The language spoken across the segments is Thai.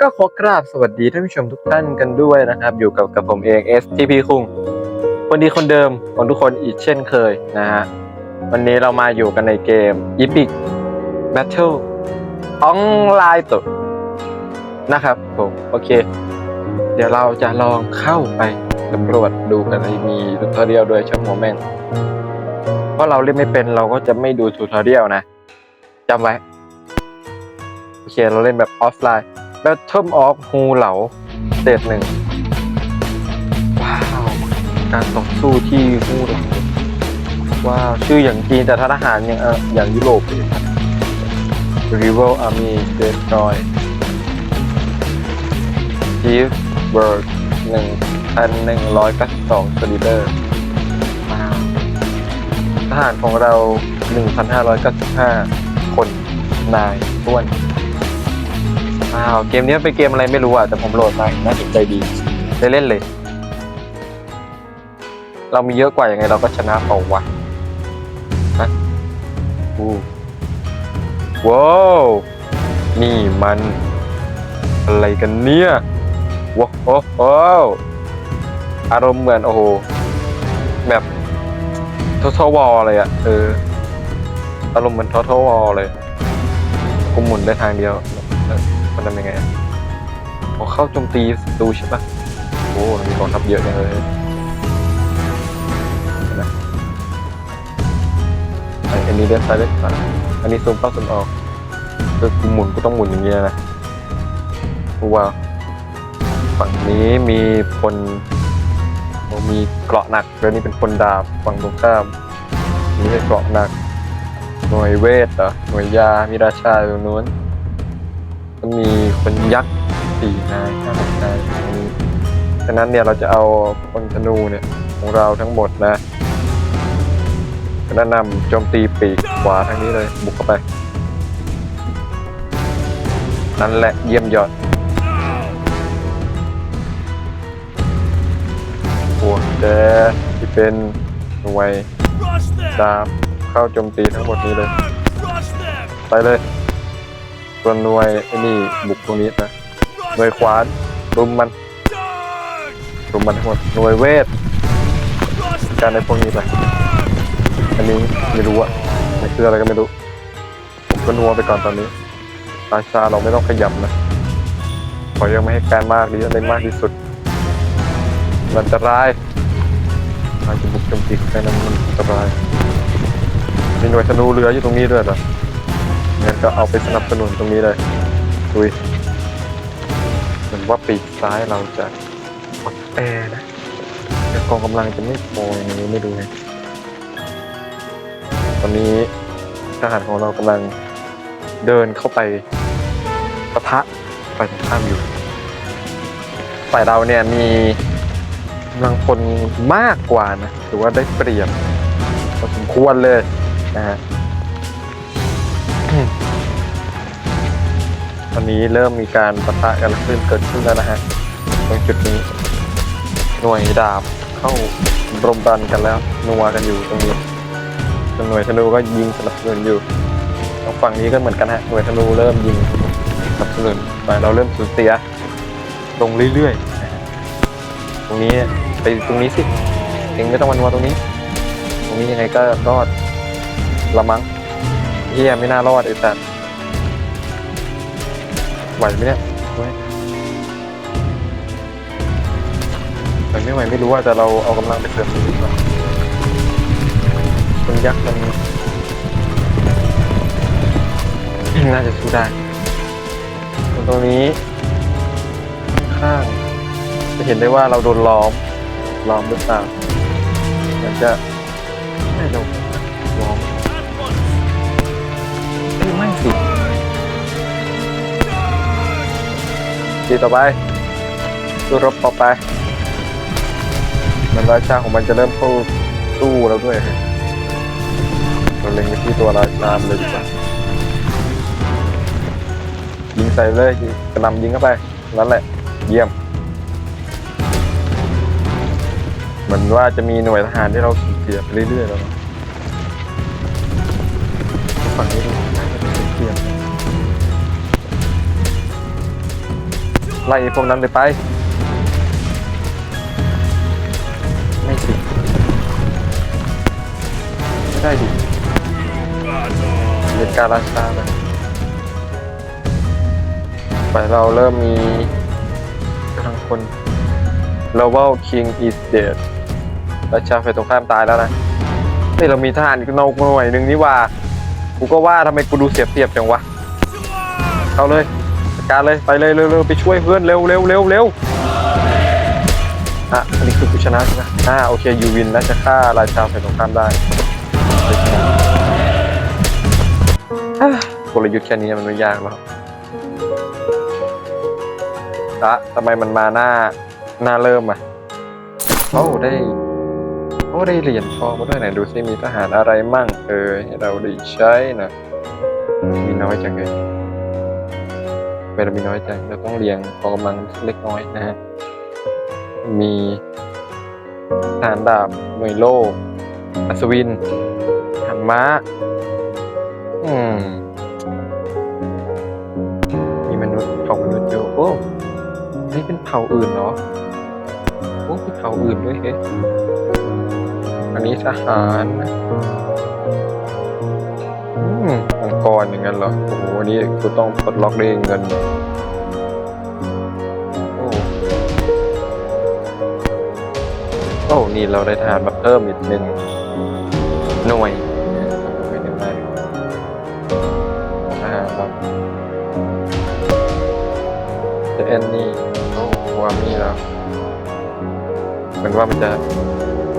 ก็ขอกราบสวัสดีท่านผู้ชมทุกท่านกันด้วยนะครับ อยู่กับกับผมเอง STP คุงคนดีคนเดิมของทุกคนอีกเช่นเคยนะฮะ วันนี้เรามาอยู่กันในเกม Epic Battle Online ตัวนะครับผมโอเค เดี๋ยวเราจะลองเข้าไปสำรวจดูกันให้มีทูทอเรียลด้วยช่างหัวแม่งเพราะเราเล่นไม่เป็นเราก็จะไม่ดูทูทอเรียลนะจำไว้ โอเค เราเล่นแบบออฟไลน์ Battle of Hu เหลาสเตจหนึ่งว้าว การต่อสู้ที่ฮูเหลาว้าว ชื่ออย่างจีนแต่ทหารอย่างอย่างยุโรปเลยครับ Rival Army Destroy Chief Bird หนึ่งพันหนึ่งร้อยเก้าสิบสองสลิเดอร์ว้าวทหารของเราหนึ่งพันห้าร้อยเก้าสิบห้าคนนายท้วน ว้าวเกมนี้เป็นเกมอะไรไม่รู้อะแต่ผมโหลดมาน่าสนใจดีได้เล่นเลย เรามีเยอะกว่ายังไงเราก็ชนะเปล่าวะฮะอู้ว้าวนี่มัน อะไรกันเนี่ยว้าวโอ้โหอารมณ์เหมือนโอ้โหแบบทอทวอลเลยอะเอออารมณ์เหมือนทอทวอลเลยกูหมุนได้ทางเดียว มันทำยังไงพอเข้าโจมตีศัตรูใช่ปะโอ้มีกองทัพเยอะเลยนไหมไอ้อันนี้เลือกซ้ายเลือกขวาอันนี้ซูมเข้าซูมออกคือกูหมุนกูต้องหมุนอย่างเงี้ยนะว้าวฝั่งนี้มีพลมีเกราะหนักแล้วนี่เป็นพลดาบฝั่งตรงข้ามนี่เป็นเกราะหนักหน่วยเวทเหรอหน่วยยามีราชาอยู่นู้น ก็มีคนยักษ์สี่นายห้านายตรงนี้ฉะนั้นเนี่ยเราจะเอาคนธนูเนี่ยของเราทั้งหมดนะแนะนำโจมตีปีกขวาทางนี้เลย บุกเข้าไป นั่นแหละเยี่ยมยอดพวกแกที่เป็นหน่วยดาบเข้าโจมตีทั้งหมดนี้เลย ไปเลย ส่วนหน่วยไอ้นี่บุกตรงนี้นะหน่วยขวานรุมมันรุมมันทั้งหมดหน่วยเวทการในพวกนี้ไปอันนี้ไม่รู้อะไมันคืออะไรก็ไม่รู้ผมก็นัวไปก่อนตอนนี้ราชาเราไม่ต้องขยับนะขอยังไม่ให้การมากดีได้มากที่สุดมันอันตรายการจะบุกจมตีใครนั้นมันอันตรายมีหน่วยธนูเรืออยู่ตรงนี้ด้วยเหรอ งั้นก็เอาไปสนับสนุนตรงนี้เลยดุยเหมือนว่าปีกซ้ายเราจะอดแอนะแต่กองกำลังจะไม่พออย่างนี้ไม่ดูไงตอนนี้ทหารของเรากำลังเดินเข้าไปปะทะไปตรงข้ามอยู่ฝ่ายเราเนี่ยมีกำลังพลมากกว่านะถือว่าได้เปรียบพอสมควรเลยนะฮะ ตอนนี้เริ่มมีการปะทะกันขึ้นเกิดขึ้นแล้วนะฮะตรงจุดนี้ หน่วยดาบเข้ารมดันกันแล้วนัวกันอยู่ตรงนี้ส่วหน่วยธนูก็ยิงสนับสนุนอยู่ทางฝั่งนี้ก็เหมือนกันฮะหน่วยธนูเริ่มยิงสนับสนุนฝ่ายเราเริ่มสูญเสียลงเรื่อยๆ ตรงนี้ไปตรงนี้สิเองไม่ต้องมานัวตรงนี้ ตรงนี้ยังไงก็รอดละมั้งเฮียไม่น่ารอดไอ้สัตว์ ไหวไหมเนี่ยไหวไหวไม่ไหวไม่รู้ว่าแต่เราเอากำลังไปเสริมดีกว่าคนยักษ์มันน่าจะสู้ได้ตรงนี้ ข้าง จะเห็นได้ว่าเราโดนล้อมล้อมหรือเปล่ามันจะ ดีต่อไปสู้รบต่อไป มันราชาของมันจะเริ่มเข้าสู้แล้วด้วยเราเล็งไปที่ตัวราชาเลยดีกว่ายิงใส่เลยกระหนำยิงเข้าไปนั่นแหละ เยี่ยม เหมือนว่าจะมีหน่วยทหารที่เราสูญเสียไปเรื่อยๆแล้ว ไล่พวกนั้นไปไม่สิไม่ได้ดิเหตุการณ์ราชาเลยไปเราเริ่มมีกำลังคน Global King is dead ราชาฝ่ายตรงข้ามตายแล้วนะเฮ้ยเรามีทหารอีกนอกหน่วยหนึ่งนี่ว่า กูก็ว่าทำไมกูดูเสียเปรียบจังวะ เข้าเลย การเลยไปเลยเร็วๆไปช่วยเพื่อนเร็วเร็วเร็วเร็วอะอันนี้คือกูชนะใช่ไหมอ่าโอเคยูวินน่าจะฆ่าราชาฝ่ายตรงข้ามได้กลยุทธ์แค่นี้มันไม่ยากหรอกอะทำไมมันมาหน้าหน้าเริ่มอะโอ้ได้โอ้ได้เหรียญทองมาด้วยไหนดูซิมีทหารอะไรมั่งเออให้เราได้ใช้นะมีน้อยจังเลย เวลามีน้อยใจเราต้องเรียงกองกำลังเล็กน้อยนะฮะมีทหารดาบหน่วยโลอัศวินหารม้า อืม มีมนุษย์เผ่ามนุษย์อยู่โอ้นี่เป็นเผ่าอื่นเหรอโอ้เป็นเผ่าอื่นด้วยเฮ้อันนี้ทหารนะอืม กรอย่างนั้นเหรอ โอ้โหอันนี้กูต้องปลดล็อกด้เงินโอ้โอ้ นี่เราได้ทารมาเพิ่มอีกหนึ่งหน่วยไม่ได้มาทารเราเจเอนนี่โอ้วามีแล้วเหมือนว่ามันจะ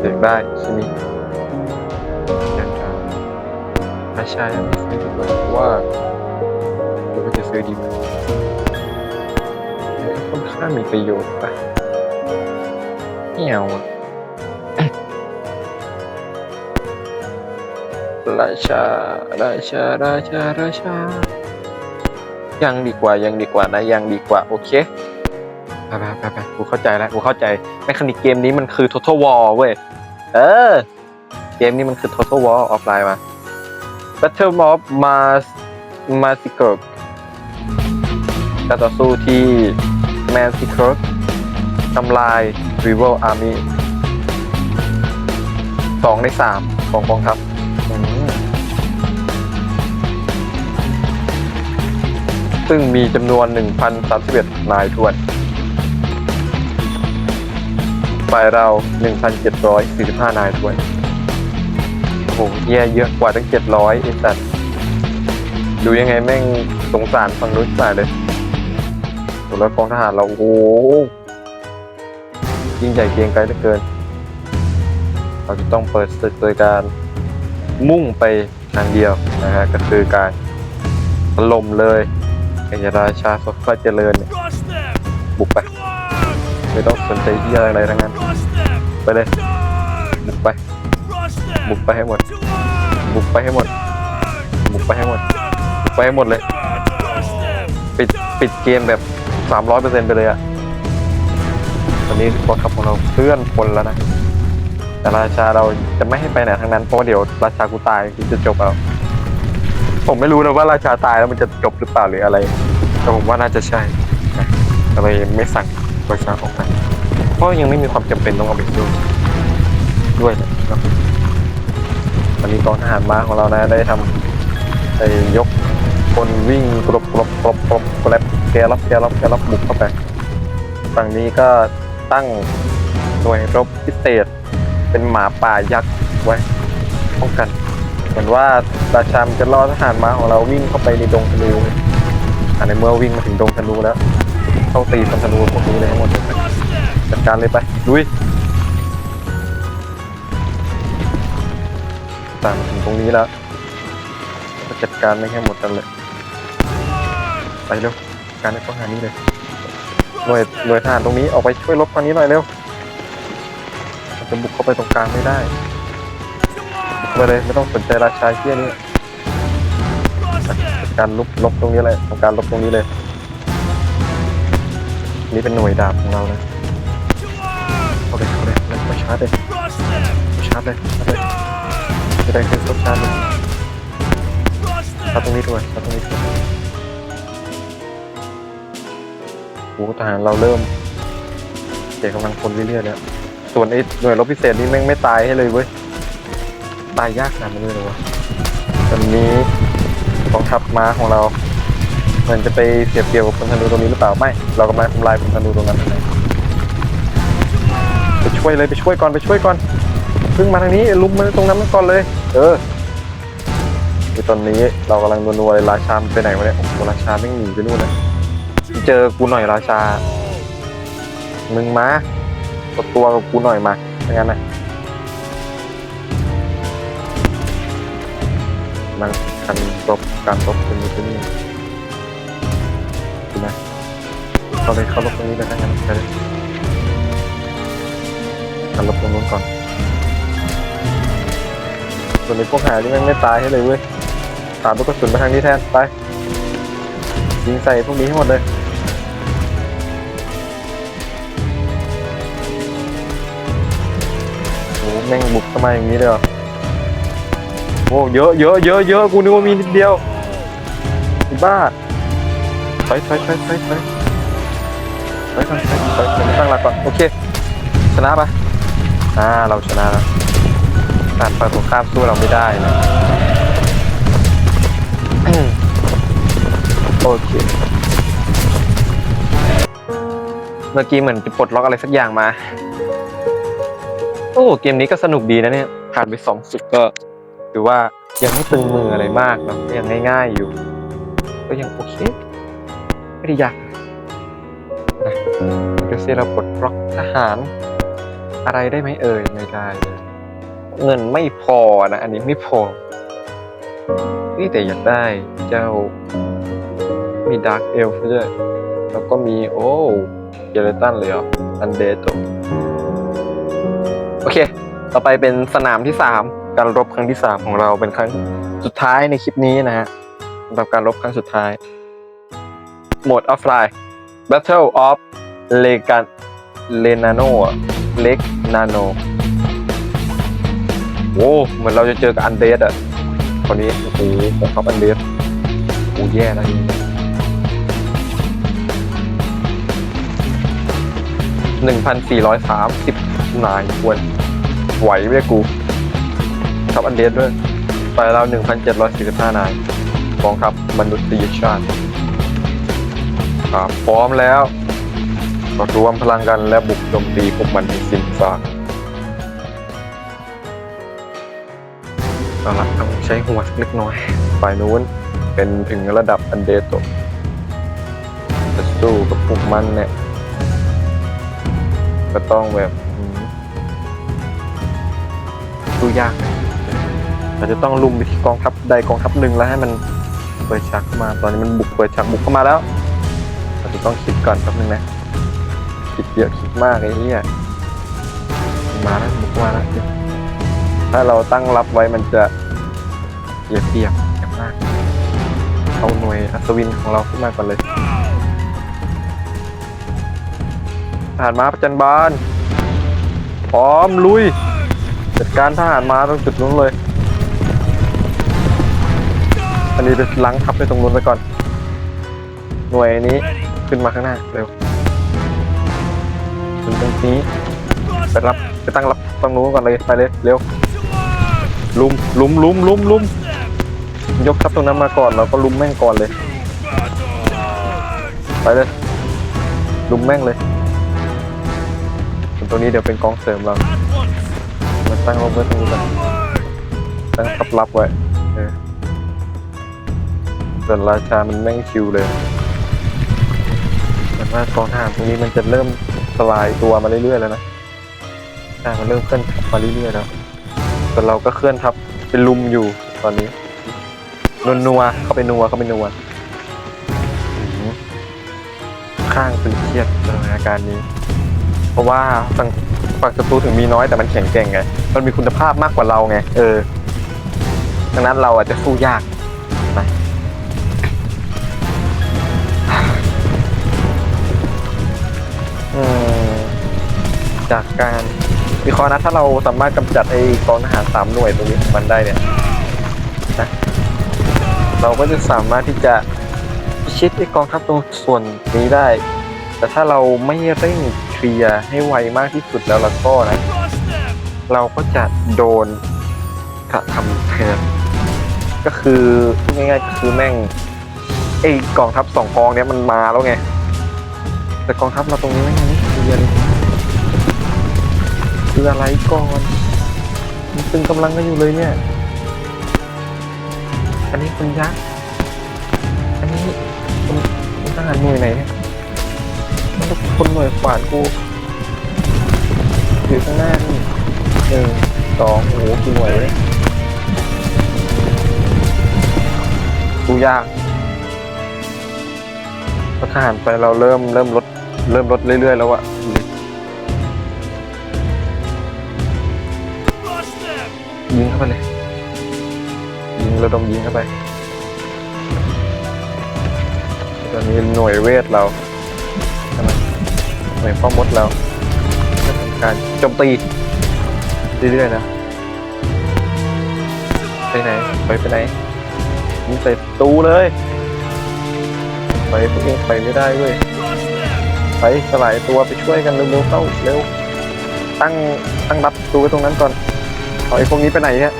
เด็กได้ใช่ไหม ใช่ไม่ซื้อดีกว่าเพราะว่าดูว่าจะซื้อดีไหมมันก็ค่อนข้างมีประโยชน์ปะเหี่ยวอะราชา ราชา ราชา ราชา ยังดีกว่า ยังดีกว่านะ ยังดีกว่า โอเค ไปไปไปไปกูเข้าใจแล้ว กูเข้าใจแมคานิกเกมนี้มันคือ Total War เว้ย เออ เกมนี้มันคือ Total War ออฟไลน์มา Battle of Mars Massacre การต่อสู้ที่ Massacre ทำลาย Rival Army สองในสามของกองทัพซึ่งมีจำนวน 1,031นายทวน ฝ่ายเรา 1,745 นายทวน โหเหี้ยเยอะกว่าตั้ง700ไอ้สัตว์ดูยังไงแม่งสงสารฝั่งนู้นมากเลยโหแล้วกองทหารเราโอ้โหยิ่งใหญ่เกียงไกรเหลือเกิน เราจะต้องเปิดศึกโดยการมุ่งไปทางเดียวนะฮะก็คือการถล่มเลยไอ้ราชาสดฟ้าเจริญเนี่ยบุกไป ไม่ต้องสนใจที่อะไรทั้งนั้น ไปเลยบุกไป บุกไปให้หมด บุกไปให้หมด บุกไปให้หมดบุกไปให้หมดเลย ปิดปิดเกมแบบสามร้อยเปอร์เซ็นต์ไปเลยอะตอนนี้กองทัพของเราเคลื่อนพลแล้วนะ แต่ราชาเราจะไม่ให้ไปไหนทั้งนั้น เพราะว่าเดี๋ยวราชากูตายกูจะจบเอา ผมไม่รู้นะว่าราชาตายแล้วมันจะจบหรือเปล่าหรืออะไร แต่ผมว่าน่าจะใช่นะก็เลยไม่สั่งราชาออกไปเพราะยังไม่มีความจำเป็นต้องเอาไปสู้ด้วยนะครับ ตอนนี้กองทหารม้าของเรานะได้ทำไอ้ยกคนวิ่งกรบกรบกรบกรบกรบแกรับแกรับแกรับบุกเข้าไปฝั่งนี้ก็ตั้งหน่วยรบพิเศษ เป็นหมาป่ายักษ์ไว้ป้องกันเหมือนว่าราชามนจะล่อทหารม้าของเราวิ่งเข้าไปในดงธนูอันในเมื่อวิ่งมาถึงดงธนูแล้ว เข้าตีพันธนูพวกนี้เลยทั้งหมดจัดการเลยไปลุย ตามถึงตรงนี้แล้วก็จัดการไม่ให้หมดกันเลย ไปเร็ว การในข้อหานี้เลย หน่วยหน่วยทหารตรงนี้ออกไปช่วยรบตอนนี้หน่อยเร็วจะบุกเข้าไปตรงกลางไม่ได้บุกไปเลยไม่ต้องสนใจราชาเชี่ยนี่ Rush them! การลบลบตรงนี้เลยตรงการลบตรงนี้เลย นี่เป็นหน่วยดาบของเรานะเข้าเลยเข้าเลยแล้วมาชาร์จเลยชาร์จเลย จเลย Charge! จะได้ขึ้นรถชาร์จเลย Rush ชาตรงนี้ด้วยชาร์จตรงนี้ด้วยโอ้ทหารเราเริ่มเสียกำลังคนเรื่อยๆแล้วส่วนไอ้หน่วยรบพิเศษนี่แม่งไม่ตายให้เลยเว้ย ตายยากขนาดนั้นเลยเหรอวะวันนี้กองทัพม้าของเราเหมันจะไปเสียบเกี่ยวกับพลธนูตรงนี้หรือเปล่าไม่ เรากำลังทำลายพลธนูตรงนั้นไปช่วยเลยไปช่วยก่อนไปช่วยก่อน พิ่งมาทางนี้ลุมมาตรงนั้นมันก่อนเลย เออคือตอนนี้เรากำลังนัวๆเลยราชาไปไหนวะเนี่ยโอ้โหราชาไม่หนีไปนู่นนะเจอกูหน่อยราชา มึงมาตัวกับกูหน่อยมาไม่งั้นนะมันการรบการรบตรงนี้ที่นี่ดูนะเขาเลยเข้ารบตรงนี้เลยนะงั้นไปเลยการรบตรงนู้นก่อน ส่วนในพวกหาที่แม่งไม่ตายให้เลยเว้ยตามลูกกระสุนไปทางนี้แทนไปยิงใส่พวกนี้ให้หมดเลยโอ้แม่งบุกเข้ามาอย่างนี้เลยเหรอโอ้เยอะเยอะเยอะเยอะกูนึกว่ามีนิดเดียวไอ้บ้าถอยถอยถอยถอยถอยถอยก่อนถอยถอยถอยตั้งหลักก่อนโอเคชนะปะอ่าเราชนะแล้ว การฝั่งตรงข้ามสู้เราไม่ได้นะโอเค เมื่อกี้เหมือนจะปลดล็อกอะไรสักอย่างมา โอ้เกมนี้ก็สนุกดีนะเนี่ย ผ่านไปสองสุดก็ถือว่ายังไม่ตึงมืออะไรมากเนาะยังง่ายๆอยู่ ก็ยังโอเค ไม่ได้ยากนะเดี๋ยวสิเราปลดล็อกทหาร อะไรได้ไหมเอ่ยไม่ได้เลย เงินไม่พอนะ อันนี้ไม่พอนี่แต่อยากได้เจ้า มีดาร์กเอลฟ์ด้วย แล้วก็มี โอ้เจเลตันเลยเหรออันเดตโอเค ต่อไปเป็นสนามที่สามการรบครั้งที่สามของเราเป็นครั้งสุดท้ายในคลิปนี้นะฮะสำหรับการรบครั้งสุดท้าย โหมดออฟไลน์ Battle of l e g a n l e n a n o เล็กนาโน โว้เหมือนเราจะเจอกับอันเดสอะคนนี้โอ้โหผมครับอันเดสโอ้แย่แล้วนี่หนึ่งพันสี่ร้อยสามสิบนายควรไหวไหมกูทัพอันเดสด้วยไปเรา1,745นายกองทัพมนุษยชาติครับพร้อมแล้วรวมพลังกันและบุกโจมตีพวกมันให้สิ้นซาก เอาละต้องใช้หัวสักเล็กน้อย ฝ่ายนู้นเป็นถึงระดับอันเดโตจะสู้กับพวกมันเนี่ย ก็ต้องแบบอืมดูยากเราจะต้องลุมไปที่กองทัพใดกองทัพหนึ่งแล้วให้มันเปิดฉากเข้ามา ตอนนี้มันบุกเปิดฉากบุกเข้ามาแล้ว เราจะต้องคิดก่อนแป๊บนึงนะคิดเยอะคิดมากไอ้เหี้ยมาแล้วบุกมาแล้ว ถ้าเราตั้งรับไว้มันจะเสียเปรียบเยอะมาก เอาหน่วยอัศวินของเราขึ้นมาก่อนเลยทหารม้าประจันบานพร้อมลุย จัดการทหารมาตรงจุดนู้นเลย อันนี้ไปล้างทับไปตรงนู้นไปก่อน หน่วยนี้ขึ้นมาข้างหน้าเร็วถึงตรงนี้ไปรับไปตั้งรับตรงนู้นก่อนเลยไปเลยเร็ว ลุมลุมลุมลุมลุมยกทัพตรงนั้นมาก่อนเราก็ลุมแม่งก่อนเลย ไปเลย ลุมแม่งเลยตรงนี้เดี๋ยวเป็นกองเสริมเรามาตั้งรบไว้ตรงนี้ก่อนตั้งทับรับไว้ส่วนราชามันแม่งชิวเลยแต่ว่ากองทหารตรงนี้มันจะเริ่มสลายตัวมาเรื่อยๆแล้วนะใช่มันเริ่มเคลื่อนทับมาเรื่อยๆแล้ว ส่วนเราก็เคลื่อนทับเป็นลุมอยู่ตอนนี้นวนัวเข้าไปนัวเข้าไปนัวข้างตึงเครียดสถานการณ์นี้ เพราะว่าฝั่งฝั่งศัตรูถึงมีน้อยแต่มันแข็งแกร่งไงมันมีคุณภาพมากกว่าเราไงเออดังนั้นเราอาจจะสู้ยากไปอืมจากการ วิเคราะห์นะถ้าเราสามารถกำจัดไอ้กองทหารสามหน่วยตรงนี้มันได้เนี่ยนะเราก็จะสามารถที่จะพิชิตไอ้กองทัพตรงส่วนนี้ได้ แต่ถ้าเราไม่เร่งเคลียร์ให้ไวมากที่สุดแล้วแล้วก็นะ เราก็จะโดนกระทำแทนก็คือง่ายๆก็คือแม่งไอ้กองทัพสองกองเนี้ยมันมาแล้วไง แต่กองทัพเราตรงนี้แม่งยังไม่เคลียร์เลย คืออะไรก่อนมันตึงกำลังกันอยู่เลยเนี่ย อันนี้คุณยักษ์ อันนี้คุณคุณทหารหน่วยไหนเนี่ยมันทุกคนหน่วยขวานกูอยู่ข้างหน้านี่หนึ่งสองโอ้โหกี่หน่วยเลยดูยากทหารไปเราเริ่มเริ่มลดเริ่มลดเรื่อยๆแล้วอะ ยิงเข้าไปเลย ยิงระดมยิงเข้าไป ตอนนี้หน่วยเวทเราใช่ไหมหน่วยพ่อมดเราจะทำการโจมตีเรื่อยๆนะ ไปไหน ไปไปไหนยิงใส่ตูเลย ไปพวกเองไปไม่ได้เว้ย ไปสลายตัวไปช่วยกันเร็วๆเข้าเร็ว ตั้งตั้งรับตัวไว้ตรงนั้นก่อน เอาไอ้พวกนี้ไปไหนเนี่ย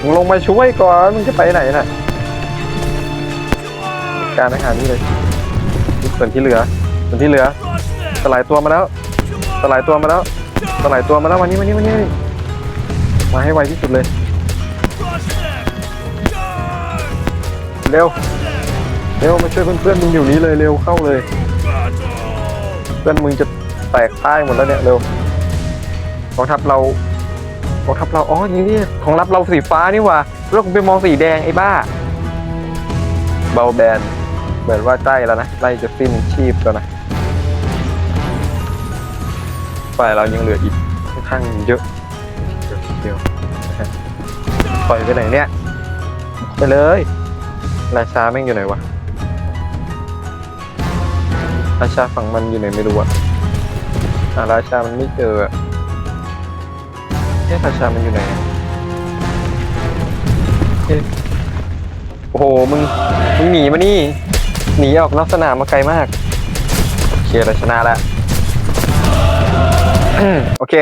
มึงลงมาช่วยก่อนมึงจะไปไหนน่ะ การอาหารนี่เลย ส่วนที่เหลือ ส่วนที่เหลือสลายตัวมาแล้วสลายตัวมาแล้วสลายตัวมาแล้ววันนี้วันนี้วันนี้มาให้ไวที่สุดเลยเร็วเร็วมาช่วยเพื่อนๆมึงอยู่นี้เลยเร็วเข้าเลย เพื่อนมึงจะแตกพ่ายหมดแล้วเนี่ยเร็วกองทัพเรา กองทัพเราอ๋อนี่นี่ของรับเราสีฟ้านี่หว่าแล้วคุณไปมองสีแดงไอ้บ้า เบาแบนเหมือนว่าใกล้แล้วนะใกล้จะสิ้นชีพแล้วนะฝ่ายเรายังเหลืออีกค่อนข้างเยอะเดียวปล่อยไปไหนเนี่ยไปเลยราชาแม่งอยู่ไหนวะราชาฝั่งมันอยู่ไหนไม่รู้อะอาราชามันไม่เจออะ เอ๊ะราชามันอยู่ไหนเอ๊ะโอ้โห มึง มึงหนีมานี่ หนีออกนอกสนามมาไกลมาก โอเคเราชนะแล้ว โอเค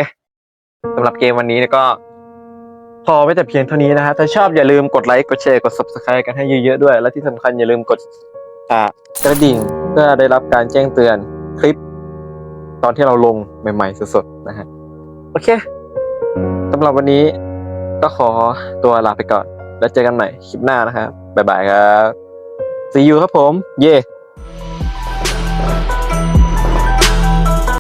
สำหรับเกมวันนี้เนี่ยก็ พอไว้แต่เพียงเท่านี้นะฮะ ถ้าชอบอย่าลืมกดไลค์ กดแชร์ กด subscribe กันให้เยอะๆด้วย และที่สำคัญอย่าลืมกดอ่ากระดิ่งเพื่อได้รับการแจ้งเตือนคลิป ตอนที่เราลงใหม่ๆสดๆนะฮะ โอเค สำหรับวันนี้ก็ขอตัวลาไปก่อน แล้วเจอกันใหม่คลิปหน้านะครับ บ๊ายบายครับ see you ครับผม เย่